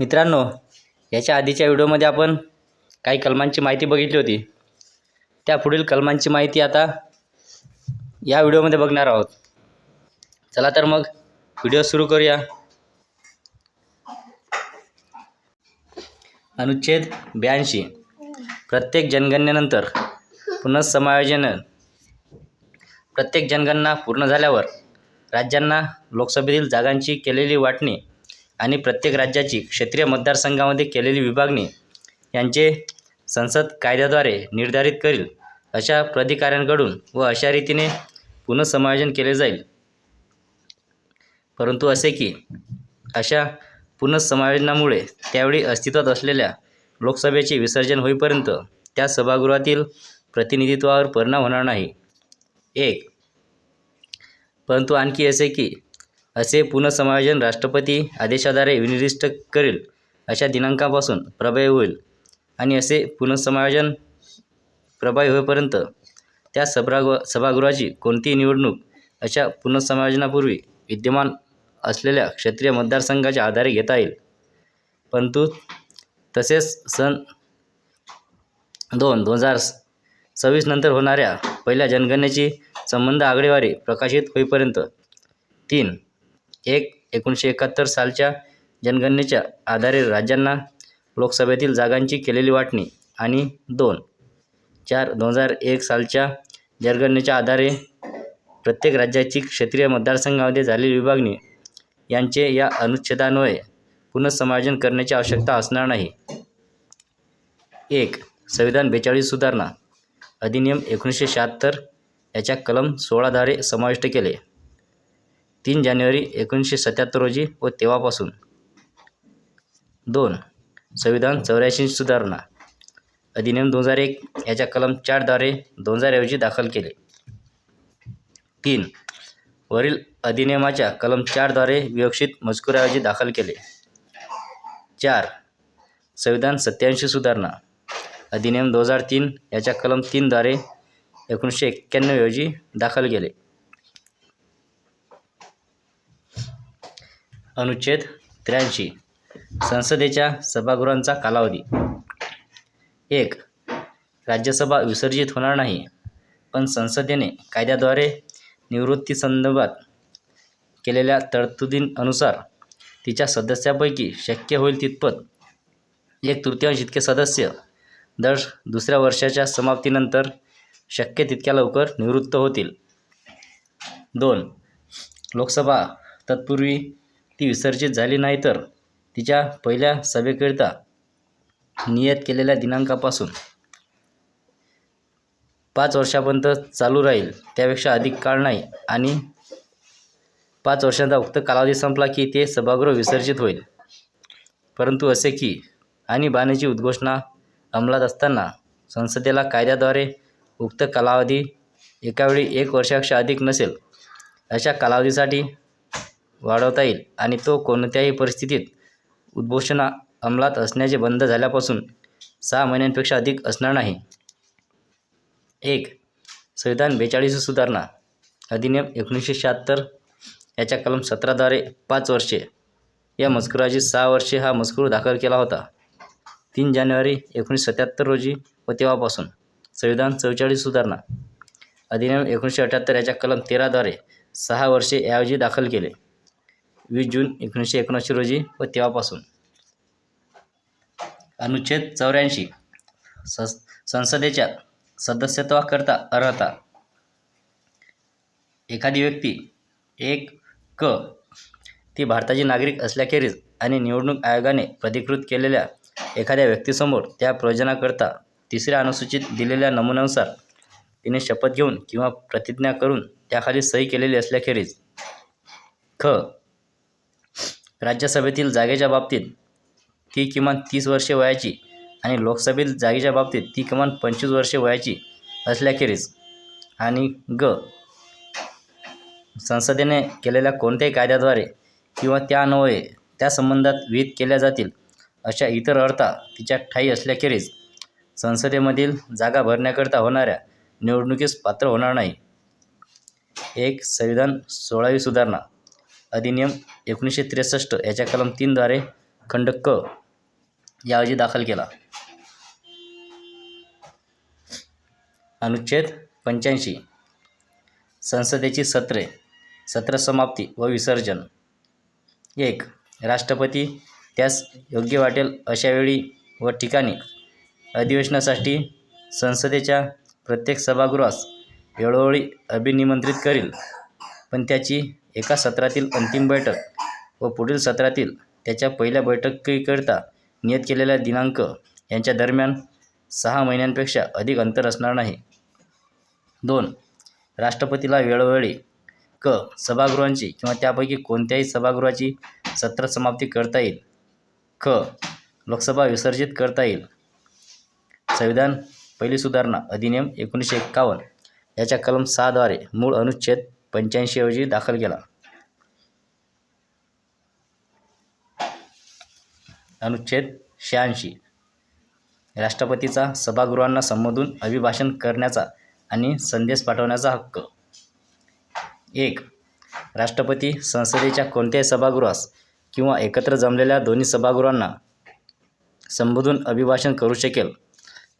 मित्रांनो याच्या आधीच्या व्हिडिओमध्ये आपण काही कलमांची माहिती बघितली होती. त्या पुढील कलमांची माहिती आता या व्हिडिओमध्ये बघणार आहोत. चला तर मग व्हिडिओ सुरू करूया. अनुच्छेद ब्याऐंशी. प्रत्येक जनगणनेनंतर पुनर्समायोजन प्रत्येक जनगणना पूर्ण झाल्यावर राज्यांना लोकसभेतील जागांची केलेली वाटणी आणि प्रत्येक राज्याची क्षेत्रीय मतदारसंघामध्ये केलेली विभागणी यांचे संसद कायद्याद्वारे निर्धारित करील. अशा प्राधिकाऱ्यांकडून व अशा रीतीने पुनर्समायोजन केले जाईल. परंतु असे की अशा पुनर्समायोजनामुळे त्यावेळी अस्तित्वात असलेल्या लोकसभेचे विसर्जन होईपर्यंत त्या सभागृहातील प्रतिनिधित्वावर परिणाम होणार नाही. एक. परंतु आणखी असे की असे पुनर्समायोजन राष्ट्रपती आदेशाद्वारे विनिर्दिष्ट करेल अशा दिनांकापासून प्रभावी होईल आणि असे पुनर्समायोजन प्रभावी होईपर्यंत त्या सभागृह सभागृहाची कोणतीही निवडणूक अशा पुनर्समायोजनापूर्वी विद्यमान असलेल्या क्षेत्रीय मतदारसंघाच्या आधारे घेता येईल. परंतु तसेच सन दोन दोन हजार सव्वीस नंतर होणाऱ्या पहिल्या जनगणनेची संबंध आकडेवारी प्रकाशित होईपर्यंत तीन एक एकोणीसशे एकाहत्तर सालच्या जनगणनेच्या आधारे राज्यांना लोकसभेतील जागांची केलेली वाटणी आणि दोन चार दोन हजार एक सालच्या जनगणनेच्या आधारे प्रत्येक राज्याची क्षेत्रीय मतदारसंघामध्ये झालेली विभागणी यांचे या अनुच्छेदान्वये पुनर्समायोजन करण्याची आवश्यकता असणार नाही. एक संविधान बेचाळीस सुधारणा अधिनियम एकोणीसशे शहात्तर याच्या कलम सोळाद्वारे समाविष्ट केले. तीन जानेवारी एकोणीसशे सत्याहत्तर रोजी व तेव्हापासून. दोन संविधान चौऱ्याऐंशी सुधारणा. अधिनियम दोन हजार एक याच्या कलम चारद्वारे दोन हजार ऐवजी दाखल केले. तीन वरील अधिनियमाच्या कलम चारद्वारे विवक्षित मजकुराऐवजी दाखल केले. चार संविधान सत्याऐंशी सुधारणा. अधिनियम दोन हजार तीन याच्या कलम तीनद्वारे एकोणीसशे एक्क्याण्णव ऐवजी दाखल केले. अनुच्छेद त्र्याऐंशी. संसदेच्या सभागृहांचा कालावधी. एक राज्यसभा विसर्जित होणार नाही पण संसदेने कायद्याद्वारे निवृत्तीसंदर्भात केलेल्या तरतुदींनुसार तिच्या सदस्यापैकी शक्य होईल तितपत एक तृतीयांश इतके सदस्य दर दुसऱ्या वर्षाच्या समाप्तीनंतर शक्य तितक्या लवकर निवृत्त होतील. दोन लोकसभा तत्पूर्वी ती विसर्जित झाली नाही तर तिच्या पहिल्या सभेकरिता नियत केलेल्या दिनांकापासून पाच वर्षापर्यंत चालू राहील. त्यापेक्षा अधिक काळ नाही आणि पाच वर्षांचा उक्त कालावधी संपला की ते सभागृह विसर्जित होईल. परंतु असे की आणीबाणीची उद्घोषणा अंमलात असताना संसदेला कायद्याद्वारे उक्त कालावधी एकावेळी एक वर्षापेक्षा अधिक नसेल अशा कालावधीसाठी वाढवता येईल आणि तो कोणत्याही परिस्थितीत उद्घोषणा अंमलात असण्याचे बंद झाल्यापासून सहा महिन्यांपेक्षा अधिक असणार नाही. एक संविधान बेचाळीस सुधारणा. अधिनियम एकोणीसशे शहात्तर याच्या कलम सतराद्वारे पाच वर्षे या मजकुराची सहा वर्षे हा मजकूर दाखल केला होता. तीन जानेवारी एकोणीसशे सत्याहत्तर रोजी व तेव्हापासून संविधान चौवेचाळीस सुधारणा. अधिनियम एकोणीसशे अठ्याहत्तर याच्या कलम तेराद्वारे सहा वर्षे याऐवजी दाखल केले. वीस जून एकोणीसशे एकोणऐंशी रोजी व तेव्हापासून. अनुच्छेद चौऱ्याऐंशी. सं संसदेच्या सदस्यत्वाकरता अर्हता. एखादी व्यक्ती एक क ती भारताची नागरिक असल्याखेरीज आणि निवडणूक आयोगाने प्रधिकृत केलेल्या एखाद्या व्यक्तीसमोर त्या प्रयोजनाकरता तिसऱ्या अनुसूचित दिलेल्या नमुन्यानुसार तिने शपथ घेऊन किंवा प्रतिज्ञा करून त्याखाली सही केलेली असल्याखेरीज. ख राज्यसभेतील जागेच्या बाबतीत ती किमान तीस वर्षे वयाची आणि लोकसभेतील जागेच्या बाबतीत ती किमान पंचवीस वर्षे वयाची असल्याखेरीज आणि ग संसदेने केलेल्या कोणत्याही कायद्याद्वारे किंवा त्यान्वये त्या संबंधात विहित केल्या जातील अशा इतर अर्था तिच्या ठाई असल्याखेरीज संसदेमधील जागा भरण्याकरता होणाऱ्या निवडणुकीस पात्र होणार नाही. एक संविधान सोळावी सुधारणा अधिनियम एकोणीसशे त्रेसष्ट याच्या कलम तीनद्वारे खंड क याऐवजी दाखल केला. अनुच्छेद पंच्याऐंशी. संसदेची सत्रे सत्र समाप्ती व विसर्जन. एक राष्ट्रपती त्यास योग्य वाटेल अशा वेळी व ठिकाणी अधिवेशनासाठी संसदेच्या प्रत्येक सभागृहास वेळोवेळी अभिनिमंत्रित करील. पण त्याची एका सत्रातील अंतिम बैठक व पुढील सत्रातील त्याच्या पहिल्या बैठकीकरिता नियत केलेल्या दिनांक यांच्या दरम्यान सहा महिन्यांपेक्षा अधिक अंतर असणार नाही. दोन राष्ट्रपतीला वेळोवेळी क सभागृहांची किंवा त्यापैकी कोणत्याही सभागृहाची सत्र समाप्ती करता येईल. ख लोकसभा विसर्जित करता येईल. संविधान पहिली सुधारणा अधिनियम एकोणीसशे एक्कावन्न याच्या कलम सहाद्वारे मूळ अनुच्छेद पंच्याऐंशी ऐवजी दाखल केला. अनुच्छेद शहाऐंशी. राष्ट्रपतीचा सभागृहांना संबोधून अभिभाषण करण्याचा आणि संदेश पाठवण्याचा हक्क. एक राष्ट्रपती संसदेच्या कोणत्याही सभागृहास किंवा एकत्र जमलेल्या दोन्ही सभागृहांना संबोधून अभिभाषण करू शकेल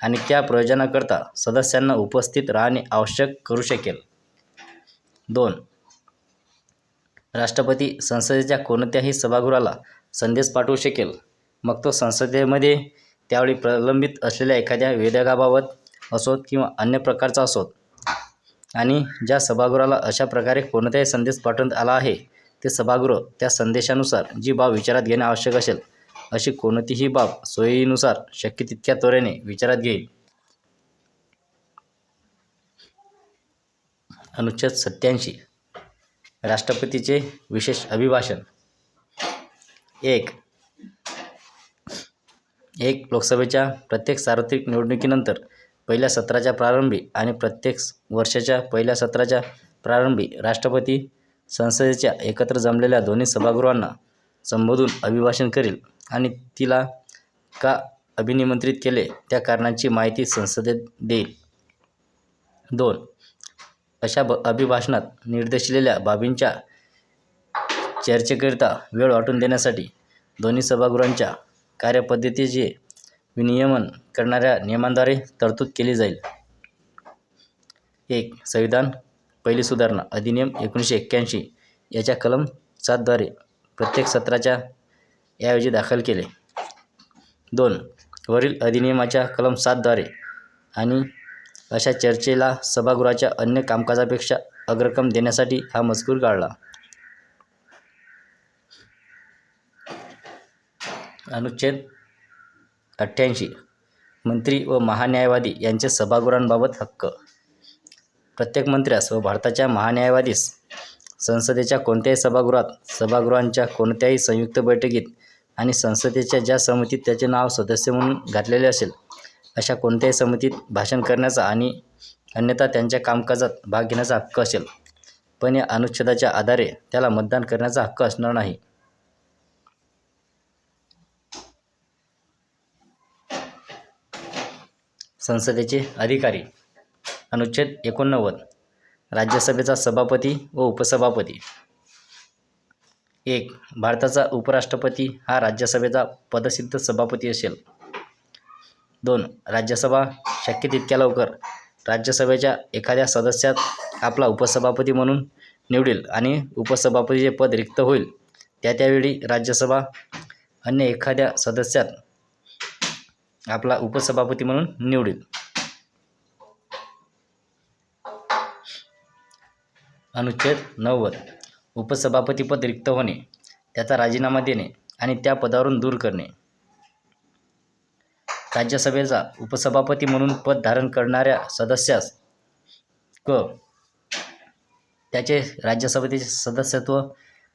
आणि त्या प्रयोजनाकरता सदस्यांना उपस्थित राहणे आवश्यक करू शकेल. दोन. राष्ट्रपती संसदेच्या कोणत्याही सभागृहाला संदेश पाठवू शकेल. मग तो संसदेमध्ये त्यावेळी प्रलंबित असलेल्या एखाद्या विधेयकाबाबत असोत किंवा अन्य प्रकारचा असोत. आणि ज्या सभागृहाला अशा प्रकारे कोणताही संदेश पाठवण्यात आला आहे ते सभागृह त्या संदेशानुसार जी बाब विचारात घेणे आवश्यक असेल अशी कोणतीही बाब सोयीनुसार शक्य तितक्या त्वरेने विचारात घेईल. अनुच्छेद सत्याऐंशी राष्ट्रपतीचे विशेष अभिभाषण. एक. एक लोकसभेच्या प्रत्येक सार्वत्रिक निवडणुकीनंतर पहिल्या सत्राच्या प्रारंभी आणि प्रत्येक वर्षाच्या पहिल्या सत्राच्या प्रारंभी राष्ट्रपती संसदेच्या एकत्र जमलेल्या दोन्ही सभागृहांना संबोधून अभिभाषण करील आणि तिला का अभिनिमंत्रित केले त्या कारणांची माहिती संसदेत देईल. दोन. अशा ब अभिभाषणात निर्देशिलेल्या बाबींच्या चर्चेकरिता वेळ वाटून देण्यासाठी दोन्ही सभागृहांच्या कार्यपद्धतीचे विनियमन करणाऱ्या नियमांद्वारे तरतूद केली जाईल. एक संविधान पहिली सुधारणा अधिनियम एकोणीसशे एक्क्याऐंशी याच्या कलम सातद्वारे प्रत्येक सत्राच्या याऐवजी दाखल केले. दोन वरील अधिनियमाच्या कलम सातद्वारे आणि अशा चर्चेला सभागृहाच्या अन्य कामकाजापेक्षा अग्रक्रम देण्यासाठी हा मजकूर काढला. अनुच्छेद अठ्ठ्याऐंशी मंत्री व महान्यायवादी यांचे सभागृहांबाबत हक्क. प्रत्येक मंत्र्यास व भारताच्या महान्यायवादीस संसदेच्या कोणत्याही सभागृहात सभागृहांच्या कोणत्याही संयुक्त बैठकीत आणि संसदेच्या ज्या समितीत त्याचे नाव सदस्य म्हणून घातलेले असेल अशा कोणत्याही समितीत भाषण करण्याचा आणि अन्यथा त्यांच्या कामकाजात भाग घेण्याचा हक्क असेल. पण या अनुच्छेदाच्या आधारे त्याला मतदान करण्याचा हक्क असणार नाही. संसदेचे अधिकारी. अनुच्छेद एकोणनव्वद. राज्यसभेचा सभापती व उपसभापती. एक भारताचा उपराष्ट्रपती हा राज्यसभेचा पदसिद्ध सभापती असेल. दोन. राज्यसभा शक्य तितक्या लवकर. राज्यसभेच्या एखाद्या सदस्यात आपला उपसभापती म्हणून निवडेल आणि उपसभापतीचे पद रिक्त होईल. त्या त्यावेळी राज्यसभा अन्य एखाद्या सदस्यात आपला उपसभापती म्हणून निवडेल. अनुच्छेद नव्वद. उपसभापतीपद रिक्त होणे त्याचा राजीनामा देणे आणि त्या पदावरून दूर करणे. राज्यसभेचा उपसभापती म्हणून पद धारण करणाऱ्या सदस्यास क त्याचे राज्यसभेचे सदस्यत्व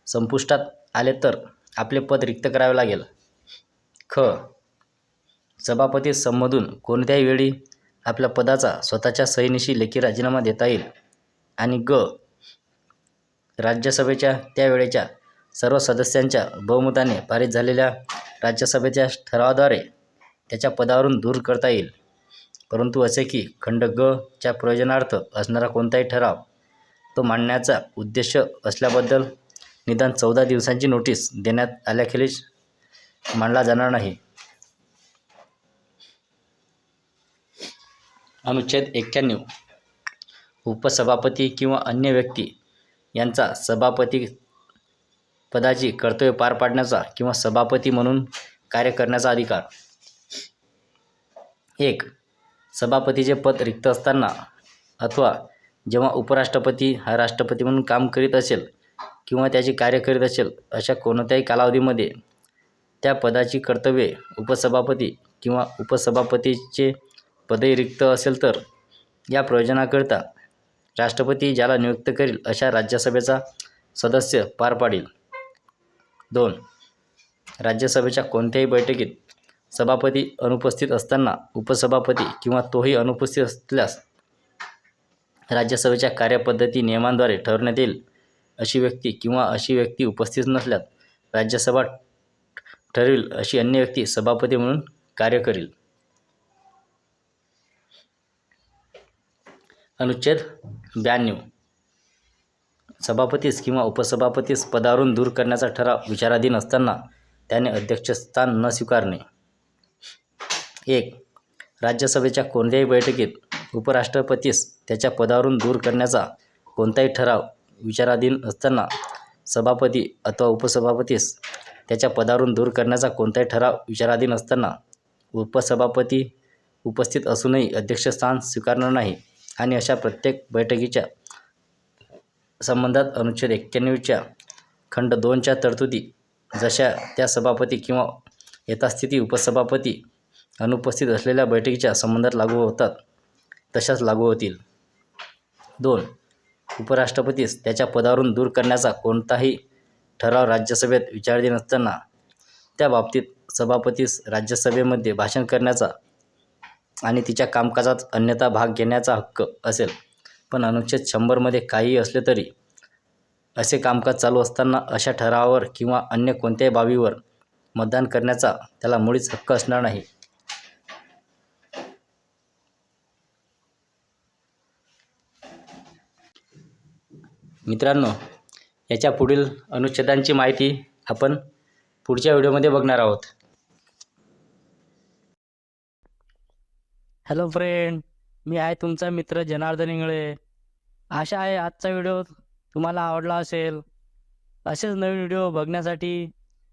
संपुष्टात आले तर आपले पद रिक्त करावे लागेल. ख सभापती संमधून कोणत्याही वेळी आपल्या पदाचा स्वतःच्या सहीनिशी लेखी राजीनामा देता येईल आणि ग राज्यसभेच्या त्यावेळेच्या सर्व सदस्यांच्या बहुमताने पारित झालेल्या राज्यसभेच्या ठरावाद्वारे त्याच्या पदावरून दूर करता येईल. परंतु असे की खंड ग च्या प्रयोजनार्थ असणारा कोणताही ठराव तो मांडण्याचा उद्देश असल्याबद्दल निदान चौदा दिवसांची नोटीस देण्यात आल्याखेरीज मानला जाणार नाही. अनुच्छेद एक्क्याण्णव. उपसभापती किंवा अन्य व्यक्ती यांचा सभापती पदाची कर्तव्य पार पाडण्याचा किंवा सभापती म्हणून कार्य करण्याचा अधिकार एक सभापतीचे पद रिक्त असताना अथवा जेव्हा उपराष्ट्रपती हा राष्ट्रपती म्हणून काम करीत असेल किंवा त्याचे कार्य करीत असेल अशा कोणत्याही कालावधीमध्ये त्या पदाची कर्तव्ये उपसभापती किंवा उपसभापतीचे पदही रिक्त असेल तर या प्रयोजनाकरिता राष्ट्रपती ज्याला नियुक्त करील अशा राज्यसभेचा सदस्य पार पाडील. दोन राज्यसभेच्या कोणत्याही बैठकीत सभापती अनुपस्थित असताना उपसभापती किंवा तोही अनुपस्थित असल्यास राज्यसभेच्या कार्यपद्धती नियमांद्वारे ठरवण्यात येईल अशी व्यक्ती किंवा अशी व्यक्ती उपस्थित नसल्यास राज्यसभा ठरविल अशी अन्य व्यक्ती सभापती म्हणून कार्य करील. अनुच्छेद ब्याण्णव. सभापतीस किंवा उपसभापतीस पदावरून दूर करण्याचा ठराव विचाराधीन असताना त्याने अध्यक्षस्थान न स्वीकारणे. एक राज्यसभेच्या कोणत्याही बैठकीत उपराष्ट्रपतीस त्याच्या पदावरून दूर करण्याचा कोणताही ठराव विचाराधीन असताना सभापती अथवा उपसभापतीस त्याच्या पदावरून दूर करण्याचा कोणताही ठराव विचाराधीन असताना उपसभापती उपस्थित असूनही अध्यक्षस्थान स्वीकारणार नाही आणि अशा प्रत्येक बैठकीच्या संबंधात अनुच्छेद एक्क्याण्णवच्या खंड दोनच्या तरतुदी जशा त्या सभापती किंवा यथास्थिती उपसभापती अनुपस्थित असलेल्या बैठकीच्या संबंधात लागू होतात तशाच लागू होतील. दोन उपराष्ट्रपतीस त्याच्या पदावरून दूर करण्याचा कोणताही ठराव राज्यसभेत विचाराधीन नसताना त्या बाबतीत सभापतीस राज्यसभेमध्ये भाषण करण्याचा आणि तिच्या कामकाजात अन्यथा भाग घेण्याचा हक्क असेल. पण अनुच्छेद शंभरमध्ये काहीही असले तरी असे कामकाज चालू असताना अशा ठरावावर किंवा अन्य कोणत्याही बाबीवर मतदान करण्याचा त्याला मुळीच हक्क असणार नाही. मित्रांनो याच्या पुढील अनुच्छेदांची माहिती आपण पुढच्या व्हिडिओमध्ये बघणार आहोत. हॅलो फ्रेंड मी आहे तुमचा मित्र जनार्दन इंगळे. आशा आहे आजचा व्हिडिओ तुम्हाला आवडला असेल. असेच नवीन व्हिडिओ बघण्यासाठी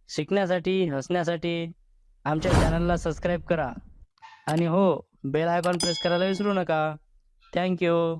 शिकण्यासाठी हसण्यासाठी आमच्या चॅनलला सबस्क्राईब करा. आणि हो बेल आयकॉन प्रेस करायला विसरू नका. थँक्यू